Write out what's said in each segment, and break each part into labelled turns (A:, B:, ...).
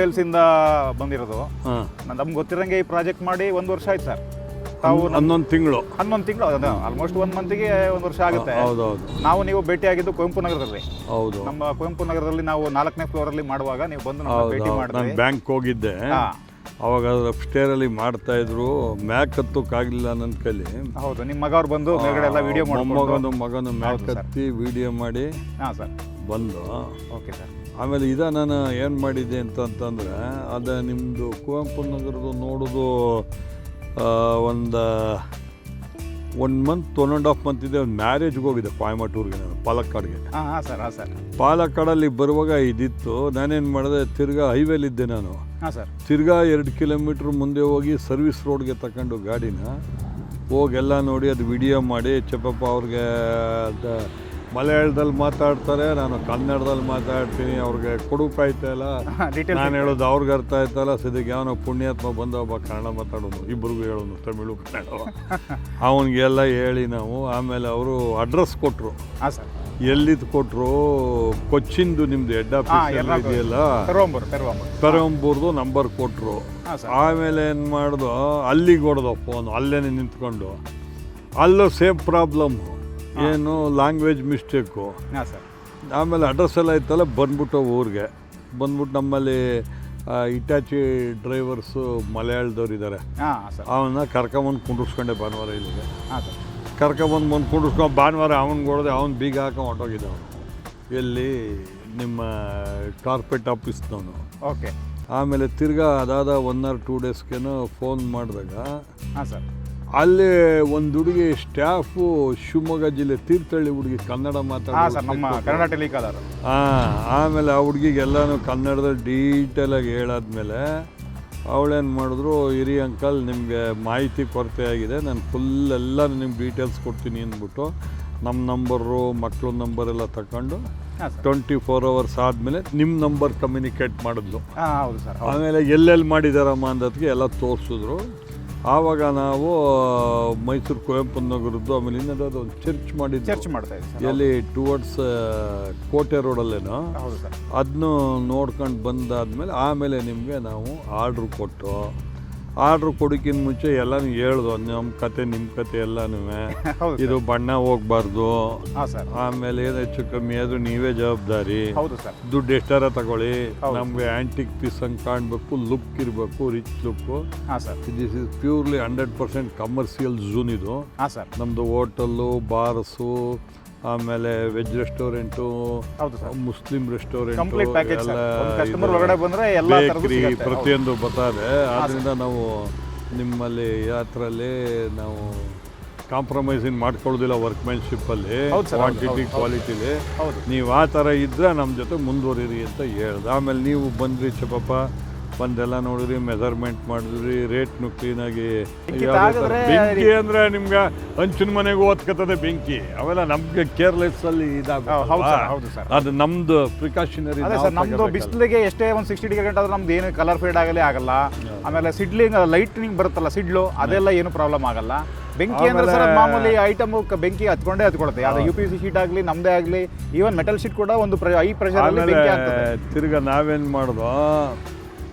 A: Tiles ಇಂದ ಬಂದಿರೋದು. ನಮ್ಗೆ ಗೊತ್ತಿರಂಗೆ ಈ ಪ್ರಾಜೆಕ್ಟ್ ಮಾಡಿ ಒಂದು ವರ್ಷ ಆಯ್ತು ಸರ್. ತಾವು
B: ಹನ್ನೊಂದು ತಿಂಗಳು.
A: ಹನ್ನೊಂದು ತಿಂಗಳು ಆಲ್ಮೋಸ್ಟ್ ಒಂದು ಮಂತಿಗೆ ಒಂದು ವರ್ಷ ಆಗುತ್ತೆ. ನಾವು ನೀವು ಭೇಟಿ ಆಗಿದ್ದು ಕುವೆಂಪು ನಗರದಲ್ಲಿ.
B: ಹೌದು.
A: ನಮ್ಮ ಕುವೆಂಪು ನಗರದಲ್ಲಿ ನಾವು ನಾಲ್ಕನೇ ಫ್ಲೋರ್ ಅಲ್ಲಿ ಮಾಡುವಾಗ ನೀವು ಬಂದು
B: ಹೌದು
A: ಭೇಟಿ
B: ನಾನು ಬ್ಯಾಂಕ್ ಹೋಗಿದ್ದೆ. ಅವಾಗ ಸ್ಟೇರ್ ಅಲ್ಲಿ ಮಾಡ್ತಾ ಇದ್ರು. ಮ್ಯಾಕ್ ಹತ್ತಕ್ಕಾಗಲಿಲ್ಲ ನನ್ನ ಕೈಲಿ.
A: ಹೌದು ನಿಮ್ಮ ಮಗ ಅವ್ರು ಬಂದು ಮೇಲ್ಗಡೆ ಎಲ್ಲ ವಿಡಿಯೋ
B: ಮೊಮ್ಮಗನು ಮಗನು ಮ್ಯಾಕ್ ಹತ್ತಿ ವಿಡಿಯೋ ಮಾಡಿ
A: ಹಾಂ ಸರ್.
B: ಬಂದು.
A: Okay sir.
B: ಆಮೇಲೆ ಇದ ನಾನು ಏನು ಮಾಡಿದ್ದೆ ಅಂತಂತಂದರೆ ಅದು ನಿಮ್ಮದು ಕುವೆಂಪು ನಗರದ್ದು ನೋಡೋದು ಒಂದು one month one and half month ಇದೆ ಒಂದು ಮ್ಯಾರೇಜ್ಗೆ ಹೋಗಿದ್ದೆ ಪಾಯಮಟೂರಿಗೆ ನಾನು ಪಾಲಕ್ಕಾಡ್ಗೆ.
A: ಹಾಂ ಹಾಂ ಸರ್ ಹಾಂ ಸರ್.
B: ಪಾಲಕ್ಕಾಡಲ್ಲಿ ಬರುವಾಗ ಇದಿತ್ತು ನಾನೇನು ಮಾಡಿದೆ ತಿರ್ಗಾ ಹೈವೇಲಿದ್ದೆ ನಾನು.
A: ಹಾಂ ಸರ್.
B: ತಿರ್ಗಾ ಎರಡು ಕಿಲೋಮೀಟ್ರ್ ಮುಂದೆ ಹೋಗಿ ಸರ್ವಿಸ್ ರೋಡ್ಗೆ ತಗೊಂಡು ಗಾಡಿನ ಹೋಗಿ ಎಲ್ಲ ನೋಡಿ ಅದು ವಿಡಿಯೋ ಮಾಡಿ ಚಪ್ಪಪ್ಪ ಅವ್ರಿಗೆ ಅದ ಮಲಯಾಳದಲ್ಲಿ ಮಾತಾಡ್ತಾರೆ ನಾನು ಕನ್ನಡದಲ್ಲಿ ಮಾತಾಡ್ತೀನಿ ಅವ್ರಿಗೆ ಇಲ್ಲ. ನಾನು ಹೇಳೋದು ಅವ್ರಿಗೆ ಅರ್ಥ ಆಯ್ತಲ್ಲ ಸದ್ಯಕ್ಕೆ ಯಾವನೋ ಪುಣ್ಯಾತ್ಮ ಬಂದ ಒಬ್ಬ ಕನ್ನಡ ಮಾತಾಡೋನು ಇಬ್ಬರಿಗೂ ಹೇಳೋನು ತಮಿಳು ಕನ್ನಡ. ಅವನಿಗೆಲ್ಲ ಹೇಳಿ ನಾವು ಆಮೇಲೆ ಅವರು ಅಡ್ರೆಸ್ ಕೊಟ್ಟರು ಎಲ್ಲಿದ್ದು ಕೊಟ್ಟರು ಕೊಚ್ಚಿಂದು ನಿಮ್ದು ಹೆಡ್ ಆಫೀಸ್ ಇದೆಯಲ್ಲ? ಪೆರಂಬೂರ್ದು ನಂಬರ್ ಕೊಟ್ಟರು ಆಮೇಲೆ ಏನು ಮಾಡ್ದು? ಅಲ್ಲಿಗೆ ಹೊಡೆದ ಫೋನ್ ಅಲ್ಲೇನೆ ನಿಂತ್ಕೊಂಡು. ಅಲ್ಲೂ ಸೇಮ್ ಪ್ರಾಬ್ಲಮ್ ಏನು ಲ್ಯಾಂಗ್ವೇಜ್ ಮಿಸ್ಟೇಕು
A: ಹಾಂ ಸರ್
B: ಆಮೇಲೆ ಅಡ್ರೆಸ್ ಎಲ್ಲ ಇತ್ತಲ್ಲ ಬಂದ್ಬಿಟ್ಟು ಊರಿಗೆ. ಬಂದ್ಬಿಟ್ಟು ನಮ್ಮಲ್ಲಿ ಇಟಾಚಿ ಡ್ರೈವರ್ಸು ಮಲಯಾಳದವ್ರು ಇದ್ದಾರೆ
A: ಹಾಂ ಸರ್
B: ಅವನ್ನ ಕರ್ಕೊಂಬಂದು ಕುಂಡ್ರಿಸ್ಕೊಂಡೆ ಭಾನುವಾರ ಇಲ್ಲಿಗೆ.
A: ಹಾಂ ಸರ್
B: ಕರ್ಕೊಂಬಂದು ಬಂದು ಕುಂಡ್ರಿಸ್ಕೊಂಡು ಭಾನುವಾರ ಅವ್ನಿಗೆ ಹೊಡೆದೆ ಅವ್ನು ಬೀಗ ಹಾಕೊಂಡು ಹೊಟ್ಟೋಗಿದ್ದ ಅವನು. ಎಲ್ಲಿ? ನಿಮ್ಮ ಕಾರ್ಪೆಟ್ ಆಫೀಸ್ನವನು
A: ಓಕೆ
B: ಆಮೇಲೆ ತಿರ್ಗಾ ಅದಾದ ಒನ್ ಆರ್ ಟೂ ಡೇಸ್ಗೇನೋ ಫೋನ್ ಮಾಡಿದಾಗ
A: ಹಾಂ ಸರ್
B: ಅಲ್ಲಿ ಒಂದು ಹುಡುಗಿ ಸ್ಟಾಫು ಶಿವಮೊಗ್ಗ ಜಿಲ್ಲೆ ತೀರ್ಥಹಳ್ಳಿ ಹುಡುಗಿ ಕನ್ನಡ
A: ಹಾಂ ಸರ್ ನಮ್ಮ ಕನ್ನಡ ಟೆಲಿಕಾಲರ್.
B: ಹಾಂ ಆಮೇಲೆ ಆ ಹುಡುಗಿಗೆ ಕನ್ನಡದ ಕನ್ನಡದಲ್ಲಿ ಡೀಟೇಲಾಗಿ ಹೇಳಾದ್ಮೇಲೆ ಅವಳೇನು ಮಾಡಿದ್ರು ಹಿರಿ ಅಂಕಲ್ ನಿಮಗೆ ಮಾಹಿತಿ ಕೊರತೆ ಆಗಿದೆ ನಾನು ಫುಲ್ ಎಲ್ಲ ನಿಮ್ಗೆ ಡೀಟೇಲ್ಸ್ ಕೊಡ್ತೀನಿ ಅಂದ್ಬಿಟ್ಟು ನಮ್ಮ ನಂಬರು ಮಕ್ಕಳ ನಂಬರ್ ಎಲ್ಲ ತಗೊಂಡು ಟ್ವೆಂಟಿ ಫೋರ್ ಅವರ್ಸ್ ಆದಮೇಲೆ ನಿಮ್ಮ ನಂಬರ್ ಕಮ್ಯುನಿಕೇಟ್ ಮಾಡಿದ್ಲು. ಆಮೇಲೆ ಎಲ್ಲೆಲ್ಲಿ ಮಾಡಿದಾರಮ್ಮ ಅಂದದ್ಗೆ ಎಲ್ಲ ತೋರಿಸಿದ್ರು. ಆವಾಗ ನಾವು ಮೈಸೂರು ಕುವೆಂಪು ನಗರದ್ದು ಆಮೇಲೆ ಇನ್ನೊಂದು ಒಂದು ಚರ್ಚ್ ಮಾಡಿ
A: ಚರ್ಚ್ ಮಾಡ್ತಾ ಇದ್ದೀವಿ
B: ಎಲ್ಲಿ ಟುವರ್ಡ್ಸ್ ಕೋಟೆ ರೋಡಲ್ಲೇನೋ
A: ಹೌದು ಸರ್.
B: ಅದನ್ನು ನೋಡ್ಕೊಂಡು ಬಂದಾದ್ಮೇಲೆ ಆಮೇಲೆ ನಿಮಗೆ ನಾವು ಆರ್ಡ್ರ್ ಕೊಟ್ಟು ಆರ್ಡ್ರ್ ಕೊಡೋಕ್ಕಿಂತ ಮುಂಚೆ ಎಲ್ಲಾನು ಹೇಳ್ದು ನಮ್ಮ ಕತೆ ನಿಮ್ಮ ಕತೆ ಎಲ್ಲನೂ
A: ಹೌದು
B: ಇದು ಬಣ್ಣ ಹೋಗ್ಬಾರ್ದು.
A: ಹಾಂ ಸರ್.
B: ಆಮೇಲೆ ಏನು ಹೆಚ್ಚು ಕಮ್ಮಿ ಆದರೂ ನೀವೇ ಜವಾಬ್ದಾರಿ.
A: ಹೌದು ಸರ್.
B: ದುಡ್ಡು ಎಷ್ಟಾರ ತಗೊಳ್ಳಿ. ನಮ್ಗೆ ಆ್ಯಂಟಿಕ್ ಪೀಸ್ ಹಂಗೆ ಕಾಣಬೇಕು ಲುಕ್ ಇರಬೇಕು ರಿಚ್ ಲುಕ್
A: ಹಾಂ sir.
B: This is purely hundred percent commercial zone ಇದು
A: ಹಾಂ ಸರ್.
B: ನಮ್ಮದು ಹೋಟಲ್ಲು ಬಾರ್ಸು ಆಮೇಲೆ ವೆಜ್ ರೆಸ್ಟೋರೆಂಟು
A: ಹೌದು sir.
B: Muslim restaurant
A: complete package sir. ಒಂದು ಕಸ್ಟಮರ್ ಒಳಗಡೆ ಬಂದರೆ ಎಲ್ಲ ಥರದ್ದು
B: ಬೇಕ್ರಿ
A: ಸಿಗುತ್ತೆ
B: ಪ್ರತಿಯೊಂದು ಬರ್ತಾರೆ ಆದ್ದರಿಂದ ನಾವು ನಿಮ್ಮಲ್ಲಿ ಯಾತ್ರಲ್ಲಿ ನಾವು ಕಾಂಪ್ರಮೈಸಿಂಗ್ ಮಾಡ್ಕೊಳ್ಳೋದಿಲ್ಲ ವರ್ಕ್ಮ್ಯಾನ್ಶಿಪ್ಪಲ್ಲಿ
A: ಹೌದು sir, ಹೌದು,
B: ಕ್ವಾಂಟಿಟಿ ಕ್ವಾಲಿಟಿಲಿ
A: ಹೌದು.
B: ನೀವು ಆ ಥರ ಇದ್ದರೆ ನಮ್ಮ ಜೊತೆ ಮುಂದುವರಿರಿ ಅಂತ ಹೇಳ್ದೆ. ಆಮೇಲೆ ನೀವು ಬಂದ್ರಿ ಚಪಪ್ಪ ಬಂದೆಲ್ಲ ನೋಡಿದ್ರಿ ಮೆಜರ್ಮೆಂಟ್ ಮಾಡಿದ್ರಿ ರೇಟ್ನು ಕ್ಲೀನಾಗಿ
A: ಬೆಂಕಿ
B: ಅಂದ್ರೆ ನಿಮ್ಗೆ ಹಂಚಿನ ಮನೆಗೆ ಓದ್ಕತ್ತದೆ ಬೆಂಕಿ. ಅವೆಲ್ಲ ನಮ್ಗೆ ಕೇರ್ಲೆಸ್ ಅಲ್ಲಿ
A: ಇದಾಗುತ್ತೆ
B: ಅದು ನಮ್ದು ಪ್ರಿಕಾಷನರಿ
A: ನಮ್ದು ಬಿಸಿಲಿಗೆ ಎಷ್ಟೇ ಒಂದು ಸಿಕ್ಸ್ಟಿ ಡಿಗ್ರಿ ಗಂಟೆ ಆದ್ರೂ ನಮ್ದು ಏನು ಕಲರ್ ಫೇಡ್ ಆಗಲೇ ಆಗಲ್ಲ. ಆಮೇಲೆ ಸಿಡ್ಲಿಂಗ್ ಲೈಟ್ನಿಂಗ್ ಬರುತ್ತಲ್ಲ ಸಿಡ್ಲು ಅದೆಲ್ಲ ಏನು ಪ್ರಾಬ್ಲಮ್ ಆಗಲ್ಲ. ಬೆಂಕಿ ಅಂದ್ರೆ ಸರ್ ಮಾಮೂಲಿ ಐಟಮ್ ಬೆಂಕಿ ಹತ್ಕೊಂಡೇ ಹತ್ಕೊಳುತ್ತೆ. ಅದು ಯು ಪಿ ಸಿ ಶೀಟ್ ಆಗಲಿ ನಮ್ಮದೇ ಆಗಲಿ ಈವನ್ ಮೆಟಲ್ ಶೀಟ್ ಕೂಡ ಒಂದು ಐ ಪ್ರೆಷರ್
B: ತಿರ್ಗಾ ನಾವೇನ್ ಮಾಡ್ದೋ?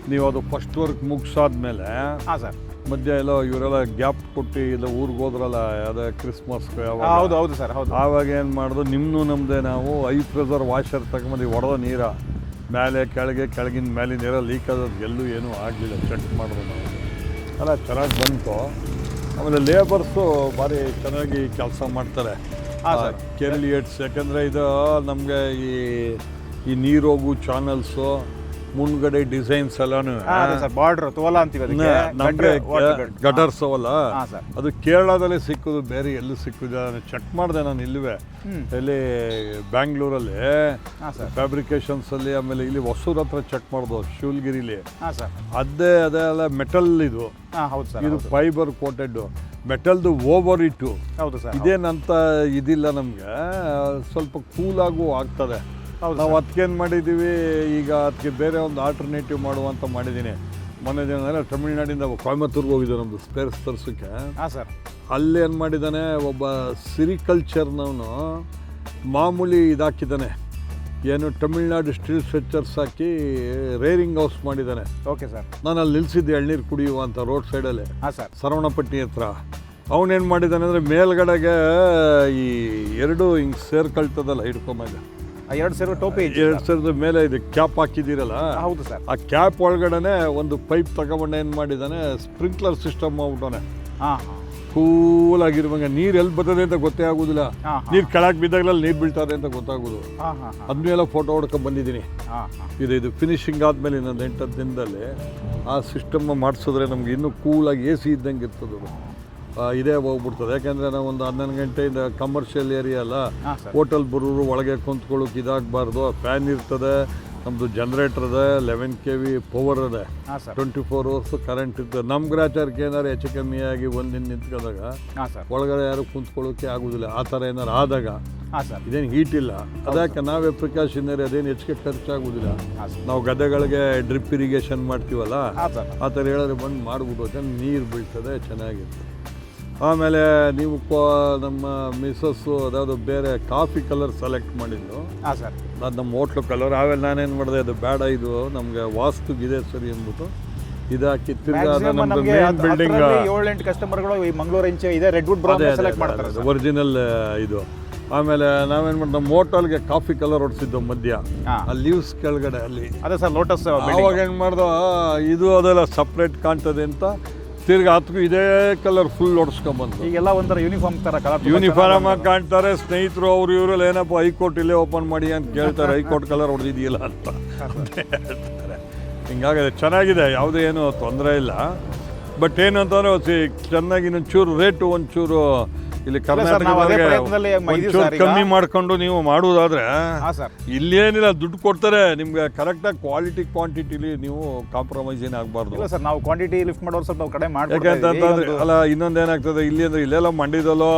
B: ನೀವು ಅದು ಫಸ್ಟ್ ವರ್ಕ್ ಮುಗಿಸಾದ್ಮೇಲೆ
A: ಹಾಂ ಸರ್
B: ಮಧ್ಯ ಎಲ್ಲ ಇವರೆಲ್ಲ ಗ್ಯಾಪ್ ಕೊಟ್ಟು ಇಲ್ಲ ಊರಿಗೆ ಹೋದ್ರಲ್ಲ ಅದೇ ಕ್ರಿಸ್ಮಸ್
A: ಹೌದು ಹೌದು ಸರ್ ಹೌದು.
B: ಆವಾಗ ಏನು ಮಾಡೋದು? ನಿಮ್ಮನ್ನು ನಮ್ಮದೇ ನಾವು ಐ ಪ್ರೆಸರ್ ವಾಷರ್ ತಗೊಂಬಂದು ಹೊಡೆದ ನೀರ. ಮೇಲೆ ಕೆಳಗೆ ಕೆಳಗಿನ ಮೇಲೆ ನೀರ ಲೀಕ್ ಆದದ್ದು ಎಲ್ಲೂ ಏನೂ ಆಗಲಿಲ್ಲ ಚೆಕ್ ಮಾಡಿದ್ರು ನಾವು. ಅಲ್ಲ ಚೆನ್ನಾಗಿ ಬಂತು. ಆಮೇಲೆ ಲೇಬರ್ಸು ಭಾರಿ ಚೆನ್ನಾಗಿ ಕೆಲಸ ಮಾಡ್ತಾರೆ.
A: ಕೆರಳಿ ಏಟ್ಸ್
B: ಕೆರಿಲಿಯೇಟ್ಸ್ ಯಾಕಂದರೆ ಇದು ನಮಗೆ ಈ ಈ ನೀರೋಗು ಹೋಗು ಚಾನಲ್ಸು ಮುಂದ್ಗಡೆ ಡಿಸೈನ್ಸ್ ಎಲ್ಲಾನು
A: ಬಾರ್ಡರ್ ತೋಲ ಅಂತೀವಿ ಅದಕ್ಕೆ.
B: ನಮಗೆ ಅವಲ್ಲ.
A: ಸರ್
B: ಅದು ಕೇರಳದಲ್ಲಿ ಸಿಕ್ಕುದು ಬೇರೆ ಎಲ್ಲೂ ಸಿಕ್ಕಿದೆ ಚೆಕ್ ಮಾಡಿದೆ ನಾನು ಇಲ್ಲವೇ. ಇಲ್ಲಿ ಬ್ಯಾಂಗ್ಳೂರಲ್ಲಿ ಫ್ಯಾಬ್ರಿಕೇಶನ್ಸ್ ಅಲ್ಲಿ ಆಮೇಲೆ ಇಲ್ಲಿ ಹೊಸೂರ್ ಹತ್ರ ಚೆಕ್ ಮಾಡ್ದು ಶಿವಲ್ಗಿರಿಲಿ ಅದೇ ಅದೇ ಅಲ್ಲ ಮೆಟಲ್ ಇದು. ಇದು ಫೈಬರ್ ಕೋಟೆಡ್ ಮೆಟಲ್ದು ಓವರ್ ಇಟ್ಟು
A: ಹೌದು ಸರ್
B: ಇದೇನಂತ ಇದಿಲ್ಲ ನಮಗೆ. ಸ್ವಲ್ಪ ಕೂಲಾಗೂ ಆಗ್ತದೆ. ನಾವು ಅದಕ್ಕೇನು ಮಾಡಿದ್ದೀವಿ ಈಗ ಅದಕ್ಕೆ ಬೇರೆ ಒಂದು ಆಲ್ಟರ್ನೇಟಿವ್ ಮಾಡುವಂತ ಮಾಡಿದ್ದೀನಿ ಮೊನ್ನೆ ದಿನ ತಮಿಳ್ನಾಡಿಂದ ಕೊಯಮತ್ತೂರ್ಗೆ ಹೋಗಿದ್ದೆ ನಮ್ಮದು ಸ್ಪೇರ್ಸ್ ತರಿಸೋಕ್ಕೆ.
A: ಹಾಂ ಸರ್.
B: ಅಲ್ಲಿ ಏನು ಮಾಡಿದ್ದಾನೆ ಒಬ್ಬ ಸಿರಿಕಲ್ಚರ್ನವನು ಮಾಮೂಲಿ ಇದಾಕಿದ್ದಾನೆ. ಏನು ತಮಿಳ್ನಾಡು ಸ್ಟೀಲ್ ಸ್ಟ್ರೆಚರ್ಸ್ ಹಾಕಿ ರೇರಿಂಗ್ ಹೌಸ್ ಮಾಡಿದ್ದಾನೆ.
A: Okay sir.
B: ನಾನು ಅಲ್ಲಿ ನಿಲ್ಸಿದ್ದೆ ಎಳ್ನೀರು ಕುಡಿಯುವ ಅಂತ ರೋಡ್ ಸೈಡಲ್ಲಿ
A: ಹಾಂ ಸರ್.
B: ಸರವಣಪಟ್ಟಿ ಹತ್ರ. ಅವನೇನು ಮಾಡಿದ್ದಾನೆ ಅಂದರೆ ಮೇಲ್ಗಡೆಗೆ ಈ ಎರಡು ಹಿಂಗೆ ಸೇರ್ಕೊಳ್ತದಲ್ಲ ಹಿಡ್ಕೊಂಬಂದ.
A: ಎರಡು ಸಾವಿರ ಟೋಪಿ
B: ಎರಡು ಸಾವಿರದ ಮೇಲೆ ಇದು ಕ್ಯಾಪ್ ಹಾಕಿದ್ದೀರಲ್ಲ?
A: ಹೌದು ಸರ್.
B: ಆ ಕ್ಯಾಪ್ ಒಳಗಡೆನೆ ಒಂದು ಪೈಪ್ ತಗೊಂಡು ಏನು ಮಾಡಿದ್ದಾನೆ? ಸ್ಪ್ರಿಂಕ್ಲರ್ ಸಿಸ್ಟಮ್ ಮಾಡ್ಬಿಟ್ಟವನೆ.
A: ಹಾಂ.
B: ಕೂಲ್ ಆಗಿರುವಂಗೆ ನೀರು ಎಲ್ಲಿ ಬರ್ತದೆ ಅಂತ ಗೊತ್ತೇ ಆಗೋದಿಲ್ಲ. ನೀರು ಕೆಳಗೆ ಬಿದ್ದಾಗಲಲ್ಲಿ ನೀರು ಬೀಳ್ತಾರೆ ಅಂತ ಗೊತ್ತಾಗೋದು.
A: ಅದ್ಮೇಲೆ
B: ಅದನ್ನೆಲ್ಲ ಫೋಟೋ ಹೊಡ್ಕೊಂಡು ಬಂದಿದ್ದೀನಿ. ಇದು ಇದು ಫಿನಿಶಿಂಗ್ ಆದಮೇಲೆ ಇನ್ನೊಂದು ಎಂಟು ದಿನದಲ್ಲಿ ಆ ಸಿಸ್ಟಮ್ ಮಾಡಿಸಿದ್ರೆ ನಮ್ಗೆ ಇನ್ನೂ ಕೂಲಾಗಿ ಎ ಸಿ ಇದ್ದಂಗೆ ಇರ್ತದೆ ಇದೇ ಹೋಗ್ಬಿಡ್ತದೆ. ಯಾಕೆಂದರೆ ನಾವು ಒಂದು ಹನ್ನೊಂದು ಗಂಟೆಯಿಂದ ಕಮರ್ಷಿಯಲ್ ಏರಿಯಾ ಅಲ್ಲ ಹೋಟೆಲ್ ಬರೋರು ಒಳಗೆ ಕುಂತ್ಕೊಳ್ಳೋಕೆ ಇದಾಗಬಾರ್ದು. ಫ್ಯಾನ್ ಇರ್ತದೆ ನಮ್ಮದು ಜನ್ರೇಟರ್ ಇದೆ ಲೆವೆನ್ ಕೆ ವಿ ಪವರ್ ಇದೆ ಟ್ವೆಂಟಿ ಫೋರ್ ಅವರ್ಸ್ ಕರೆಂಟ್ ಇರ್ತದೆ. ನಮ್ಮ ಗ್ರಾಚಾರಕ್ಕೆ ಏನಾರು ಹೆಚ್ಚು ಕಮ್ಮಿ ಆಗಿ ಒಂದಿನ ನಿಂತ್ಕೊಂಡಾಗ ಒಳಗಡೆ ಯಾರು ಕುಂತ್ಕೊಳ್ಳೋಕೆ ಆಗೋದಿಲ್ಲ. ಆ ಥರ ಏನಾರು ಆದಾಗ ಇದೇನು ಹೀಟ್ ಇಲ್ಲ. ಅದಕ್ಕೆ ನಾವೇ ಪ್ರಿಕಾಷನರಿ ಅದೇನು ಹೆಚ್ಚಿಗೆ ಖರ್ಚಾಗೋದಿಲ್ಲ. ನಾವು ಗದ್ದೆಗಳಿಗೆ ಡ್ರಿಪ್ ಇರಿಗೇಷನ್ ಮಾಡ್ತೀವಲ್ಲ ಆ ಥರ ಹೇಳಿದ್ರೆ ಬಂದು ಮಾಡ್ಬಿಟ್ಟು ನೀರು ಬೀಳ್ತದೆ ಚೆನ್ನಾಗಿರ್ತದೆ. ಆಮೇಲೆ ನೀವು ನಮ್ಮ ಮಿಸ್ಸಸ್ಸು ಅದಾವುದು ಬೇರೆ ಕಾಫಿ ಕಲರ್ ಸೆಲೆಕ್ಟ್ ಮಾಡಿದ್ದು.
A: ಹಾಂ ಸರ್
B: ಅದು ನಮ್ಮ ಹೋಟ್ಲು ಕಲರ್ ಆಮೇಲೆ ನಾನೇನು ಮಾಡಿದೆ ಅದು ಬೇಡ ಇದು ನಮಗೆ ವಾಸ್ತುಗಿದೆ ಸರಿ ಅಂದ್ಬಿಟ್ಟು ಇದಾಕಿ ತಿರ್ಗಾ ಮೇನ್ ಬಿಲ್ಡಿಂಗ್
A: ಏಳೆಂಟು ಕಸ್ಟಮರ್ಗಳು ಈ ಮಂಗಳೂರು ಇಂಚೆ ಇದೆ ರೆಡ್ ವುಡ್ ಬ್ರೌನ್ ಸೆಲೆಕ್ಟ್ ಮಾಡ್ತಾರೆ ಸರ್
B: ಒರಿಜಿನಲ್ ಇದು. ಆಮೇಲೆ ನಾವೇನು ಮಾಡಿ ಮೋಟಲ್ಗೆ ಹೋಟೆಲ್ಗೆ ಕಾಫಿ ಕಲರ್ ಹೊಡ್ಸಿದ್ದು ಮಧ್ಯ. ಆ ಲೀವ್ಸ್ ಕೆಳಗಡೆ ಅಲ್ಲಿ.
A: ಅದೇ ಸರ್ ಲೋಟಸ್
B: ಅವಾಗ ಹೆಂಗೆ ಮಾಡ್ದೋ ಇದು ಅದೆಲ್ಲ ಸಪ್ರೇಟ್ ಕಾಣ್ತದೆ ಅಂತ ತಿರ್ಗಿ ಹತ್ಕು ಇದೇ ಕಲರ್ ಫುಲ್ ಹೊಡ್ಸ್ಕೊಂಬಂದು.
A: ಈಗೆಲ್ಲ ಒಂಥರ ಯೂನಿಫಾರ್ಮ್ ತರ ಕಲರ್
B: ಯೂನಿಫಾರ್ಮ್ ಆಗಿ ಕಾಣ್ತಾರೆ ಸ್ನೇಹಿತರು ಅವ್ರು ಇವರು ಏನಪ್ಪ ಹೈಕೋರ್ಟ್ ಇಲ್ಲೇ ಓಪನ್ ಮಾಡಿ ಅಂತ ಕೇಳ್ತಾರೆ ಹೈಕೋರ್ಟ್ ಕಲರ್ ಹೊಡೆದಿದೆಯಲ್ಲ ಅಂತ. ಹೇಳ್ತಾರೆ. ಹಿಂಗಾಗಿದೆ ಚೆನ್ನಾಗಿದೆ ಯಾವುದೇ ಏನು ತೊಂದರೆ ಇಲ್ಲ. ಬಟ್ ಏನು ಅಂತಂದರೆ ಚೆನ್ನಾಗಿ ಇನ್ನೊಂಚೂರು ರೇಟು ಒಂಚೂರು ಇಲ್ಲಿ
A: ಈಗ.
B: ಕಮ್ಮಿ ಮಾಡ್ಕೊಂಡು ನೀವು ಮಾಡುವುದಾದ್ರೆ ಇಲ್ಲೇನಿಲ್ಲ ದುಡ್ಡು ಕೊಡ್ತಾರೆ. ನಿಮ್ಗೆ ಕರೆಕ್ಟಾಗಿ ಕ್ವಾಲಿಟಿ ಕ್ವಾಂಟಿಟಿಲಿ ನೀವು ಕಾಂಪ್ರಮೈಸ್ ಏನ್
A: ಆಗಬಾರ್ದು? ಸರ್ ನಾವು ಕ್ವಾಂಟಿಟಿ ಲಿಫ್ಟ್ ಮಾಡೋರು ಸ್ವಲ್ಪ ನಾವು ಕಡೆ
B: ಯಾಕೆಂತಂದ್ರೆ ಅಲ್ಲ ಇನ್ನೊಂದು ಏನಾಗ್ತದೆ ಇಲ್ಲಿ ಅಂದ್ರೆ ಇಲ್ಲೆಲ್ಲ ಮಂಡ್ಯದಲ್ಲೋ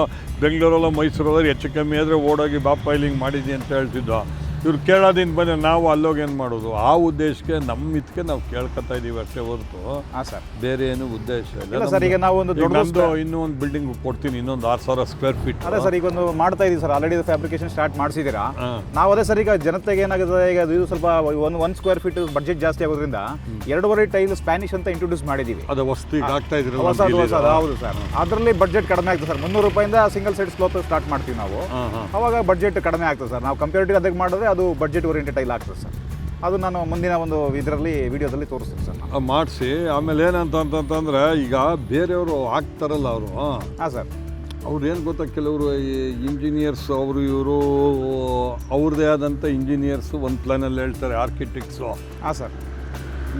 B: ಬೆಂಗಳೂರಲ್ಲೋ ಮೈಸೂರಲ್ಲೋ ಹೆಚ್ಚು ಕಮ್ಮಿ ಆದ್ರೆ ಓಡೋಗಿ ಬಾಪ ಪೈಲಿಂಗ್ ಮಾಡಿದ್ವಿ ಅಂತ ಹೇಳ್ತಿದ್ದೋ ಇವ್ರು ಕೇಳೋದಿಂದ ಬಂದರೆ ನಾವು ಅಲ್ಲೋಗಿ ಏನು ಮಾಡೋದು? ಆ ಉದ್ದೇಶಕ್ಕೆ ನಮ್ಮ ಇದಕ್ಕೆ ನಾವು ಕೇಳ್ಕೊತಾ ಇದೀವಿ ಅಷ್ಟೇ ಹೊರತು.
A: ಹಾಂ ಸರ್.
B: ಬೇರೆ ಏನು ಉದ್ದೇಶ ಇಲ್ಲ.
A: ಸರ್ ಈಗ ನಾವು ಒಂದು
B: ಈಗ
A: ದೊಡ್ಡ
B: ನಮ್ದು ಇನ್ನೂ ಒಂದು ಬಿಲ್ಡಿಂಗ್ ಕೊಡ್ತೀನಿ ಇನ್ನೊಂದು ಆರು ಸಾವಿರ ಸ್ಕ್ವೇರ್ ಫೀಟ್
A: ಅದೇ ಸರ್ ಈಗ ಒಂದು ಮಾಡ್ತಾ ಇದೀವಿ ಸರ್. ಆಲ್ರೆಡಿ ಫ್ಯಾಬ್ರಿಕೇಶನ್ ಸ್ಟಾರ್ಟ್ ಮಾಡಿಸಿದ್ದೀರಾ? ನಾವು ಅದೇ ಸರ್ ಈಗ ಜನತೆಗೆ ಏನಾಗುತ್ತೆ ಈಗ ಅದು ಇದು ಸ್ವಲ್ಪ ಒಂದು ಒಂದು ಸ್ಕ್ವೇರ್ ಫೀಟ್ ಬಜೆಟ್ ಜಾಸ್ತಿ ಆಗೋದ್ರಿಂದ ಎರಡೂವರೆ ಟೈಲ್ ಸ್ಪ್ಯಾನಿಷ್ ಅಂತ ಇಂಟ್ರೊಡ್ಯೂಸ್ ಮಾಡಿದ್ದೀವಿ.
B: ಅದು ವಸ್ತಿಗೆ ಆಗ್ತಾ
A: ಇದ್ರೆ ಹೌದು ಸರ್. ಅದರಲ್ಲಿ ಬಜೆಟ್ ಕಡಿಮೆ ಆಗ್ತದೆ ಸರ್. ಮುನ್ನೂರು ರೂಪಾಯಿಂದ ಸಿಂಗಲ್ ಸೈಡ್ ಸ್ಲೋಪ್ ಸ್ಟಾರ್ಟ್ ಮಾಡ್ತೀವಿ ನಾವು. ಅವಾಗ ಬಜೆಟ್ ಕಡಿಮೆ ಆಗ್ತದೆ ಸರ್. ನಾವು ಕಂಪೇರಿಟಿವ್ ಅದಕ್ಕೆ ಮಾಡಿದ್ರೆ ಅದು ಬಡ್ಜೆಟ್ ಓರಿಯೆಂಟೆಡ್ ಟೈಲ್ ಆಗ್ತದೆ ಸರ್. ಅದು ನಾನು ಮುಂದಿನ ಒಂದು ಇದರಲ್ಲಿ ವಿಡಿಯೋದಲ್ಲಿ ತೋರಿಸ್ತೀನಿ ಸರ್ ನಾನು.
B: ಮಾಡಿಸಿ. ಆಮೇಲೆ ಏನಂತ ಅಂತಂತಂದ್ರೆ ಈಗ ಬೇರೆಯವರು ಹಾಕ್ತಾರಲ್ಲ ಅವರು.
A: ಹಾಂ. ಸರ್.
B: ಅವ್ರು ಏನು ಗೊತ್ತಾ ಕೆಲವರು ಈ ಇಂಜಿನಿಯರ್ಸ್ ಅವರು ಇವರು ಅವ್ರದ್ದೇ ಆದಂಥ ಇಂಜಿನಿಯರ್ಸ್ ಒಂದು ಪ್ಲಾನಲ್ಲಿ ಹೇಳ್ತಾರೆ ಆರ್ಕಿಟೆಕ್ಟ್ಸು
A: ಹಾಂ ಸರ್.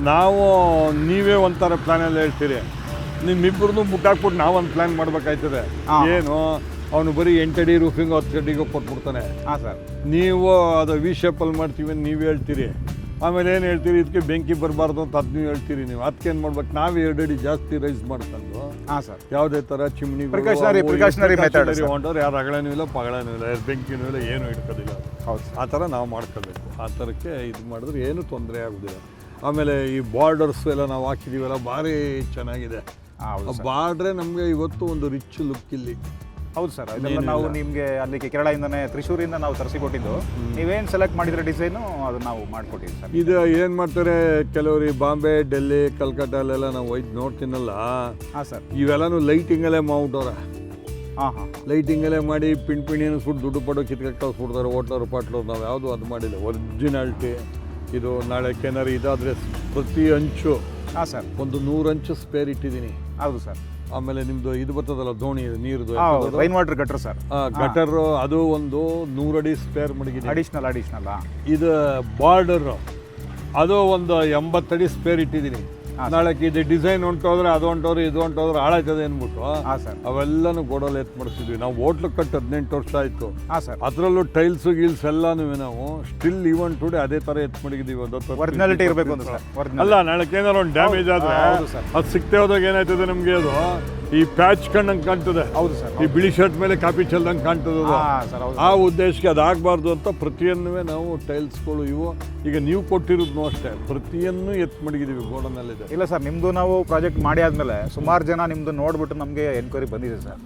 B: ನಾವು ನೀವೇ ಒಂಥರ ಪ್ಲ್ಯಾನಲ್ಲಿ ಹೇಳ್ತೀರಿ. ನಿಮ್ಮಿಬ್ಬರನ್ನು ಮುಟ್ಟಾಕ್ಬಿಟ್ಟು ನಾವೊಂದು ಪ್ಲ್ಯಾನ್ ಮಾಡಬೇಕಾಯ್ತದೆ. ಏನು? ಅವನು ಬರೀ ಎಂಟಡಿ ರೂಫಿಂಗ್ ಹತ್ತು ಅಡಿಗೆ ಕೊಟ್ಬಿಡ್ತಾನೆ.
A: ಹಾಂ ಸರ್.
B: ನೀವು ಅದು ವಿ ಶೇಪಲ್ಲಿ ಮಾಡ್ತೀವಿ ಅಂತ ನೀವು ಹೇಳ್ತೀರಿ. ಆಮೇಲೆ ಏನು ಹೇಳ್ತೀರಿ? ಇದಕ್ಕೆ ಬೆಂಕಿ ಬರಬಾರ್ದು ಅಂತ ಅದು ನೀವು ಹೇಳ್ತೀರಿ ನೀವು. ಅದಕ್ಕೆ ಏನು ಮಾಡ್ಬೇಕು? ನಾವು ಎರಡು ಅಡಿ ಜಾಸ್ತಿ ರೈಸ್ ಮಾಡ್ಕೊಂಡು
A: ಹಾಂ ಸರ್.
B: ಯಾವುದೇ ಥರ ಚಿಮ್ನಿ. ಹೊಂಟೋರು ಯಾರು ಅಗಳನೂ ಇಲ್ಲ ಪಗಳನೂ ಇಲ್ಲ ಯಾರು ಬೆಂಕಿನೂ ಇಲ್ಲ ಏನೂ ಇಟ್ಕೋದಿಲ್ಲ.
A: ಹೌದು
B: ಆ ಥರ ನಾವು ಮಾಡ್ಕೋಬೇಕು ಆ ಥರಕ್ಕೆ ಇದು ಮಾಡಿದ್ರೆ ಏನೂ ತೊಂದರೆ ಆಗೋದಿಲ್ಲ. ಆಮೇಲೆ ಈ ಬಾರ್ಡರ್ಸ್ ಎಲ್ಲ ನಾವು ಹಾಕಿದ್ದೀವಲ್ಲ ಭಾರಿ ಚೆನ್ನಾಗಿದೆ. ಬಾರ್ಡ್ರೆ ನಮಗೆ ಇವತ್ತು ಒಂದು ರಿಚ್ ಲುಕ್ ಇಲ್ಲಿ.
A: ಹೌದು ಸರ್ ಇದೆಲ್ಲ ನಾವು ನಿಮಗೆ ಅಲ್ಲಿಗೆ ಕೇರಳದಿಂದನೇ ತ್ರಿಶೂರಿಂದ ನಾವು ತರಿಸಿಕೊಟ್ಟಿದ್ದು. ನೀವೇನು ಸೆಲೆಕ್ಟ್ ಮಾಡಿದ್ರೆ ಡಿಸೈನು ಅದು ನಾವು ಮಾಡಿಕೊಟ್ಟಿದ್ದು ಸರ್.
B: ಇದು ಏನು ಮಾಡ್ತಾರೆ ಕೆಲವರು ಈ ಬಾಂಬೆ ಡೆಲ್ಲಿ ಕಲ್ಕಟ್ಟಲ್ಲೆಲ್ಲ ನಾವು ಒಯ್ದು ನೋಡ್ತೀನಲ್ಲ
A: ಹಾಂ ಸರ್.
B: ಇವೆಲ್ಲನೂ ಲೈಟಿಂಗಲ್ಲೇ ಮಾಡ್ಬಿಟ್ಟವ್ರೆ
A: ಹಾಂ ಹಾಂ.
B: ಲೈಟಿಂಗಲ್ಲೇ ಮಾಡಿ ಪಿಣ್ ಪಿಣಿ ಸುಟ್ಟು ದುಡ್ಡು ಪಡೋ ಕಿತ್ಕೊಂಡು ಕಳ್ಸ್ಬಿಡ್ತಾರೆ ಹೋಟ್ಲರು ಪಾಟ್ಲವ್ರು ನಾವು ಯಾವುದು ಅದು ಮಾಡಿಲ್ಲ. ಒರಿಜಿನಾಲ್ಟಿ ಇದು ನಾಳೆ ಕೆನರಿ ಇದಾದರೆ ಪ್ರತಿ ಅಂಚು
A: ಹಾಂ ಸರ್.
B: ಒಂದು ನೂರು ಅಂಚು ಸ್ಪೇರ್ ಇಟ್ಟಿದ್ದೀನಿ.
A: ಹೌದು ಸರ್.
B: ಆಮೇಲೆ ನಿಮ್ದು ಇದು ಬರ್ತದಲ್ಲ ದೋಣಿ ನೀರ್ದು
A: rain water gutter sir
B: gutter ಅದು ಒಂದು ನೂರಡಿ ಸ್ಪೇರ್ ಮಡಗಿದೆ
A: ಅಡಿಷನಲ್ ಅಡಿಷನಲ್
B: ಇದು ಬಾರ್ಡರ್ ಅದು ಒಂದು ಎಂಬತ್ತಡಿ ಸ್ಪೇರ್ ಇಟ್ಟಿದ್ದೀನಿ. ನಾಳೆ ಇದು ಡಿಸೈನ್ ಹೊಂಟೋದ್ರೆ ಅದು ಹೊಂಟೋದ್ರೆ ಇದು ಹೊಂಟೋದ್ರೆ ಹಾಳಾಯ್ತದೆ ಅಂದ್ಬಿಟ್ಟು
A: ಹಾಂ ಸರ್.
B: ಅವೆಲ್ಲನೂ ಗೋಡಲ್ಲಿ ಎತ್ ಮಾಡಿಸಿದ್ವಿ. ನಾವು ಹೋಟ್ಲು ಕಟ್ಟಿ ಹದಿನೆಂಟು ವರ್ಷ ಆಯಿತು.
A: ಹಾಂ ಸರ್.
B: ಅದರಲ್ಲೂ ಟೈಲ್ಸ್ ಗೀಲ್ಸ್ ಎಲ್ಲನೂ ನಾವು. ಸ್ಟಿಲ್ ಇವನ್ ಟುಡೆ ಅದೇ ಥರ ಎತ್ ಮಾಡಿದ್ದೀವಿ ಒಂದು
A: ಒರಿಜಿನಾಲಿಟಿ ಇರಬೇಕು ಅಂತ
B: ಅಲ್ಲ ನಾಳೆ ಏನಾದ್ರು ಒಂದು ಡ್ಯಾಮೇಜ್ ಆದರೆ ಅದು ಸಿಕ್ತೇ ಹೋದಾಗ ಏನಾಯ್ತದೆ ನಮಗೆ ಅದು? ಈ ಪ್ಯಾಚ್ ಕಂಡಂಗೆ ಕಾಣ್ತದೆ.
A: ಹೌದು ಸರ್
B: ಈ ಬಿಳಿ ಶರ್ಟ್ ಮೇಲೆ ಕಾಪಿ ಚೆಲ್ದಂಗೆ ಕಾಣ್ತದ ಅದು.
A: ಸರ್ ಹೌದು.
B: ಆ ಉದ್ದೇಶಕ್ಕೆ ಅದಾಗಬಾರ್ದು ಅಂತ ಪ್ರತಿಯನ್ನೂ ನಾವು ಟೈಲ್ಸ್ಗಳು ಇವು. ಈಗ ನೀವು ಕೊಟ್ಟಿರೋದು ಅಷ್ಟೇ ಪ್ರತಿಯನ್ನು ಎತ್ ಮಡಗಿದ್ದೀವಿ ಗೋಡನಲ್ಲಿದೆ.
A: ಇಲ್ಲ ಸರ್ ನಿಮ್ಮದು ನಾವು ಪ್ರಾಜೆಕ್ಟ್ ಮಾಡಿ ಆದಮೇಲೆ ಸುಮಾರು ಜನ ನಿಮ್ಮದು ನೋಡಿಬಿಟ್ಟು ನಮಗೆ ಎನ್ಕ್ವೈರಿ ಬಂದಿದೆ ಸರ್.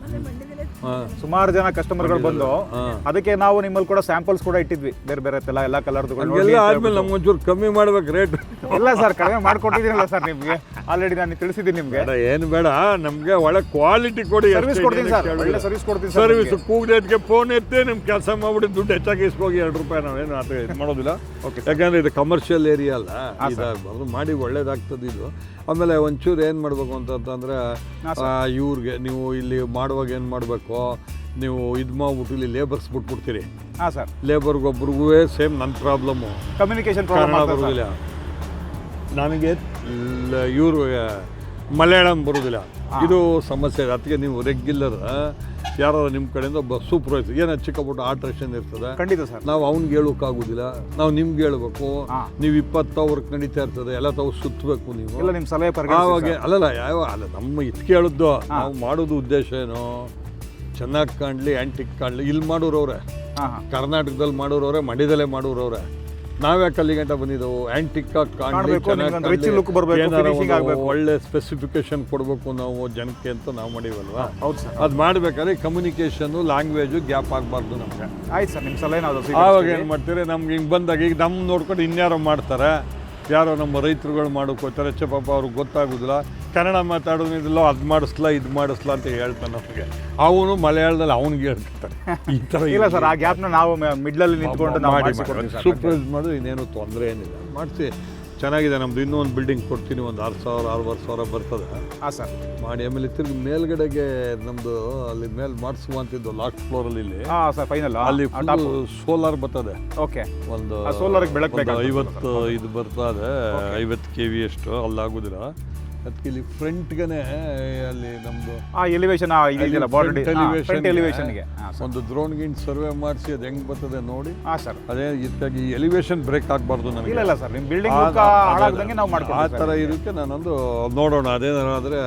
A: ಸುಮಾರು ಜನ ಕಸ್ಟಮರ್ಗಳು ಬಂದು ಅದಕ್ಕೆ ನಾವು ನಿಮ್ಮಲ್ಲಿ ಕೂಡ ಸ್ಯಾಂಪಲ್ಸ್ ಕೂಡ ಇಟ್ಟಿದ್ವಿ. ಬೇರೆ ಬೇರೆ ಎಲ್ಲ ಎಲ್ಲ ಕಲರ್ದು
B: ಎಲ್ಲ ಆದ್ಮೇಲೆ ನಮ್ಗೆ ಒಂಚೂರು ಕಮ್ಮಿ ಮಾಡ್ಬೇಕು ರೇಟ್
A: ಇಲ್ಲ ಸರ್ ಕಡಿಮೆ ಮಾಡ್ಕೊಟ್ಟಿದ್ದೀನಲ್ಲ ಸರ್ ನಿಮಗೆ. ಆಲ್ರೆಡಿ ನಾನು ತಿಳಿಸಿದ್ದೀನಿ ನಿಮಗೆ.
B: ಏನು ಬೇಡ. ನಮಗೆ ಒಳ್ಳೆ ಕ್ವಾಲಿಟಿ ಕೊಡಿ
A: ಸರ್ವಿಸ್ ಕೊಡ್ತೀನಿ ಸರ್ ಒಳ್ಳೆ ಸರ್ವಿಸ್ ಕೊಡ್ತೀನಿ ಸರ್
B: ಸರ್ವಿಸ್ ಅದಕ್ಕೆ ಫೋನ್ ಎತ್ತಿ ನಿಮ್ಮ ಕೆಲಸ ಮಾಡ್ಬಿಟ್ಟು ದುಡ್ಡು ಹೆಚ್ಚಾಗಿ ಇಸ್ಕೋಗಿ ಎರಡು ರೂಪಾಯಿ ನಾವೇನು ಇದು ಮಾಡೋದಿಲ್ಲ.
A: ಓಕೆ
B: ಯಾಕಂದ್ರೆ ಇದು ಕಮರ್ಷಿಯಲ್ ಏರಿಯಾ ಅಲ್ಲ ಮಾಡಿ ಒಳ್ಳೇದಾಗ್ತದೆ ಇದು. ಆಮೇಲೆ ಒಂಚೂರು ಏನು ಮಾಡಬೇಕು ಅಂತಂತಂದ್ರೆ ಇವ್ರಿಗೆ ನೀವು ಇಲ್ಲಿ ಮಾಡುವಾಗ ಏನು ಮಾಡಬೇಕು ನೀವು ಇದು ಮಾಡ್ಬಿಟ್ಟು ಇಲ್ಲಿ ಲೇಬರ್ಸ್ ಬಿಟ್ಬಿಡ್ತೀರಿ.
A: ಹಾಂ ಸರ್.
B: ಲೇಬರ್ಗೊಬ್ರಿಗೂ ಸೇಮ್ ನನ್ನ ಪ್ರಾಬ್ಲಮ್ಮು ಕನ್ನಡ
A: ಪ್ರಾಬ್ಲಮ್
B: ಬರೋದಿಲ್ಲ. ನನಗೆ ಇವರು ಮಲಯಾಳಂ ಬರೋದಿಲ್ಲ. ಇದು ಸಮಸ್ಯೆ ಇದೆ. ಅದಕ್ಕೆ ನೀವು ರೆಗ್ಯುಲರ್ ಯಾರು ನಿಮ್ಮ ಕಡೆಯಿಂದ ಒಬ್ಬ ಸೂಪರ್ವೈಸರ್ ಏನೋ ಚಿಕ್ಕಪುಟ್ಟ ಆಲ್ಟ್ರೇಷನ್ ಇರ್ತದೆ
A: ಖಂಡಿತ ಸರ್.
B: ನಾವು ಅವ್ನಿಗೆ ಹೇಳೋಕ್ಕಾಗೋದಿಲ್ಲ ನಾವು ನಿಮ್ಗೆ ಹೇಳ್ಬೇಕು. ನೀವು ಇಪ್ಪತ್ತು ವರ್ಕ್ ನಡೀತಾ ಇರ್ತದೆ ಎಲ್ಲ ತಾವು ಸುತ್ತಬೇಕು ನೀವು.
A: ಇಲ್ಲ ನಿಮ್ಮ ಸಲಹೆ
B: ಆವಾಗ ಅಲ್ಲಲ್ಲ ಯಾವ ಅಲ್ಲ ನಮ್ಮ ಇದು ಕೇಳಿದ್ದು ನಾವು ಮಾಡೋದು ಉದ್ದೇಶ ಏನು? ಚೆನ್ನಾಗಿ ಕಾಣಲಿ ಆ್ಯಂಟಿಕ್ ಕಾಣಲಿ ಇಲ್ಲಿ ಮಾಡೋರವ್ರೆ. ಕರ್ನಾಟಕದಲ್ಲಿ ಮಾಡೋರವ್ರೆ ಮಂಡ್ಯದಲ್ಲೇ ಮಾಡೋರವ್ರೆ. ನಾವ್ಯಾಕೆ ಅಲ್ಲಿಗೆ ಅಂತ ಬಂದಿದ್ದೆವು? ಆ್ಯಂಟಿಕ್
A: ಕಾಣ್ಬೇಕು, ನಿಮ್ಗೊಂದು rich look ಬರ್ಬೇಕು, finishing ಆಗ್ಬೇಕು.
B: ಒಳ್ಳೆ ಸ್ಪೆಸಿಫಿಕೇಶನ್ ಕೊಡಬೇಕು ನಾವು ಜನಕ್ಕೆ ಅಂತ ನಾವು ಮಾಡಿವಲ್ವಾ?
A: ಹೌದು ಸರ್.
B: ಅದು ಮಾಡ್ಬೇಕಾದ್ರೆ ಕಮ್ಯುನಿಕೇಷನ್ನು ಲ್ಯಾಂಗ್ವೇಜು ಗ್ಯಾಪ್ ಆಗಬಾರ್ದು ನಮಗೆ.
A: ಆಯ್ತು ಸರ್ ನಿಮ್ಮ ಸಲಹೆ ನಾವು
B: ಆವಾಗ ಏನು ಮಾಡ್ತೀರಿ? ನಮ್ಗೆ ಹಿಂಗೆ ಬಂದಾಗ ಈಗ ನಮ್ಮ ನೋಡ್ಕೊಂಡು ಇನ್ಯಾರೋ ಮಾಡ್ತಾರೆ. ಯಾರೋ ನಮ್ಮ ರೈತರುಗಳು ಮಾಡೋಕ್ಕೋತಾರೆ ಚ ಪಾಪ ಅವ್ರಿಗೆ ಗೊತ್ತಾಗೋದಿಲ್ಲ. ಕನ್ನಡ ಮಾತಾಡೋದಿಲ್ಲ ಅದು ಮಾಡಿಸ್ಲಾ ಇದು ಮಾಡಿಸ್ಲಾ ಅಂತ ಹೇಳ್ತಾನೆ ನಮಗೆ. ಅವನು ಮಲಯಾಳದಲ್ಲಿ ಅವನಿಗೆ ಹೇಳ್ತಾರೆ ಈ ಥರ
A: ಇಲ್ಲ ಸರ್ ಆ ಗ್ಯಾಪ್ನ ನಾವು ಮಿಡ್ಲಲ್ಲಿ ನಿಂತ್ಕೊಂಡು ನಾವು
B: ಮಾಡಿ
A: ಮಾಡಿಸಿಕೊಡ್ತೀವಿ ಸರ್.
B: ಸೂಪರ್ವೈಸ್ ಮಾಡು ಇನ್ನೇನು ತೊಂದರೆ ಏನಿಲ್ಲ. ಮಾಡಿಸಿ. ಚೆನ್ನಾಗಿದೆ ನಮ್ದು ಇನ್ನೂ ಒಂದು ಬಿಲ್ಡಿಂಗ್ ಕೊಡ್ತೀನಿ ಒಂದು ಆರು ಸಾವಿರ ಆರೂವರೆ ಸಾವಿರ ಬರ್ತದೆ.
A: ಹಾಂ ಸರ್.
B: ಮಾಡಿ ಆಮೇಲೆ ತಿರ್ಗಿ ಮೇಲ್ಗಡೆಗೆ ನಮ್ಮದು ಅಲ್ಲಿ ಮೇಲೆ ಮಾಡಿಸುವಂತಿದ್ದು ಲಾಸ್ಟ್ ಫ್ಲೋರಲ್ಲಿ ಇಲ್ಲಿ.
A: ಹಾಂ ಸರ್ ಫೈನಲ್
B: ಅಲ್ಲಿ ಸೋಲಾರ್ ಬರ್ತದೆ.
A: ಓಕೆ.
B: ಒಂದು
A: ಸೋಲಾರ್ ಬೆಳಕು
B: ಐವತ್ತು ಇದು ಬರ್ತದೆ ಐವತ್ತು ಕೆ ವಿ ಅಷ್ಟು ಅಲ್ಲಾಗೋದಿಲ್ಲ. ಅದಕ್ಕೆ ಇಲ್ಲಿ ಫ್ರಂಟ್ಗನೆ ಅಲ್ಲಿ ನಮ್ದು
A: ಆ ಎಲಿವೇಶನ್ ಇದೆಯಲ್ಲ ಬಾರ್ಡರ್ ಎಲಿವೇಶನ್ ಎಲಿವೇಶನ್ಗೆ
B: ಒಂದು ಡ್ರೋನ್ ಗಿನ್ ಸರ್ವೆ ಮಾಡಿಸಿ ಅದು ಹೆಂಗ್ ಬರ್ತದೆ ನೋಡಿ.
A: ಹಾಂ ಸರ್.
B: ಅದೇ ಇದಕ್ಕಾಗಿ ಎಲಿವೇಶನ್ ಬ್ರೇಕ್ ಆಗಬಾರ್ದು ನಮಗೆ.
A: ಇಲ್ಲ ಇಲ್ಲ ಸರ್. ನಿಮ್ಮ ಬಿಲ್ಡಿಂಗ್ ಹಾಳಾಗ್ದಂಗೆ ನಾವು
B: ಆ
A: ಮಾಡ್ಕೊಡ್ತೀವಿ
B: ಥರ ಇದಕ್ಕೆ ನಾನೊಂದು ನೋಡೋಣ. ಅದೇನಾದ್ರೆ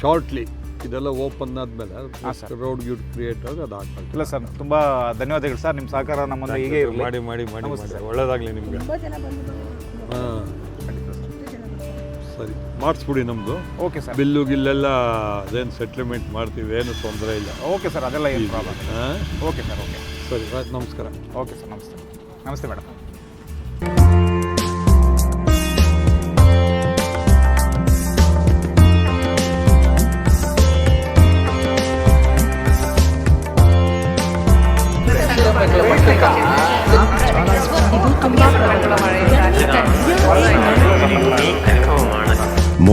B: ಶಾರ್ಟ್ಲಿ ಇದೆಲ್ಲ ಓಪನ್ ಆದ್ಮೇಲೆ ರೋಡ್ ಗ್ಯೂಟ್ ಕ್ರಿಯೇಟ್ ಆದ್ರೆ ಅದು ಆಗ್ತದೆ
A: ಇಲ್ಲ ಸರ್. ತುಂಬಾ ಧನ್ಯವಾದಗಳು ಸರ್. ನಿಮ್ಮ ಸಹಕಾರ ನಮ್ಮಲ್ಲಿ ಹೀಗೆ ಇರಲಿ.
B: ಮಾಡಿ ಮಾಡಿ ಮಾಡಿ ಮಾಡಿ. ಒಳ್ಳೇದಾಗ್ಲಿ ನಿಮ್ಗೆ. ಹಾಂ. ಸರಿ ಮಾಡಿಸ್ಬಿಡಿ ನಮ್ಮದು
A: ಓಕೆ ಸರ್
B: ಬಿಲ್ಲು ಗಿಲ್ಲೆಲ್ಲ ಅದೇನು ಸೆಟ್ಲ್ಮೆಂಟ್ ಮಾಡ್ತೀವಿ ಏನು ತೊಂದರೆ ಇಲ್ಲ.
A: ಓಕೆ ಸರ್ ಅದೆಲ್ಲ ಏನು ಪ್ರಾಬ್ಲಮ್
B: ಹಾಂ?
A: ಓಕೆ ಸರ್ ಓಕೆ
B: ಸರಿ ಆಯ್ತು ನಮಸ್ಕಾರ.
A: ಓಕೆ ಸರ್ ನಮಸ್ತೆ. ನಮಸ್ತೆ madam